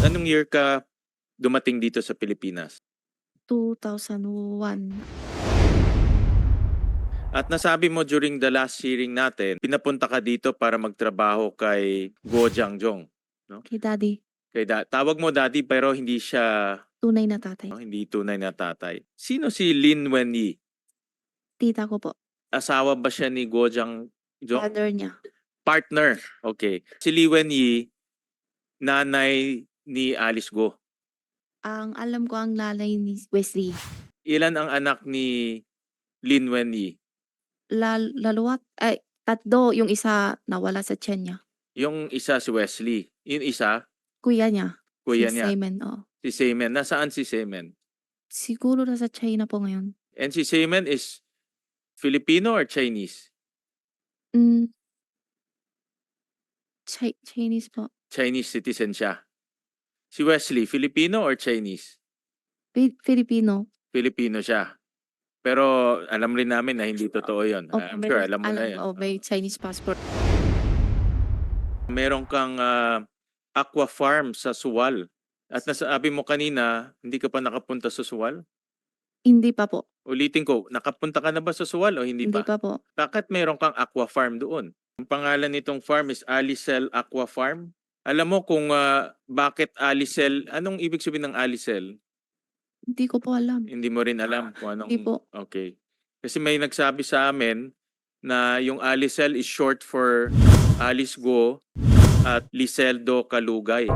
Anong year ka dumating dito sa Pilipinas? 2001. At nasabi mo during the last hearing natin, pinapunta ka dito para magtrabaho kay Guo Jiangjong. Kay daddy. Kay da- tawag mo daddy pero hindi siya Tunay na tatay. no, hindi tunay na tatay. Sino si Lin Wenyi? Tita ko po. Asawa ba siya ni Guo Jiangjong? Father niya. Partner. Okay. Si Li Wenyi, nanay ni Alice Guo. Ang alam ko ang lalay ni Wesley. Ilan ang anak ni Lin Wenyi? Lal lalawat. Ay, tatlo. Yung isa nawala sa tiyan niya. Yung isa si Wesley. Yung isa, Kuya niya. kuya si niya. Simon. Oh. Si Semen. Nasaan si Semen? Siguro nasa China po ngayon. And si Semen is Filipino or Chinese? Mm. Chi- Chinese po. Chinese citizen siya. Si Wesley, Filipino or Chinese? Fi- Filipino. Filipino siya. Pero alam rin namin na hindi totoo yun. Oh, I'm sure, alam mo na yan. ko, may Chinese passport. Meron kang ah, aqua farm sa Suwal. At nasabi mo kanina, hindi ka pa nakapunta sa Suwal? Hindi pa po. Ulitin ko, nakapunta ka na ba sa Suwal o hindi, Hindi pa? pa po. Bakit meron kang aqua farm doon? Ang pangalan nitong farm is Alicel Aqua Farm. Alam mo kung ah, bakit Alicel, anong ibig sabihin ng Alicel? Hindi ko po alam. Hindi mo rin alam kung anong... Hindi po. Okay. Kasi may nagsabi sa amin na yung Alicel is short for Alice Go at Liseldo Kalugay.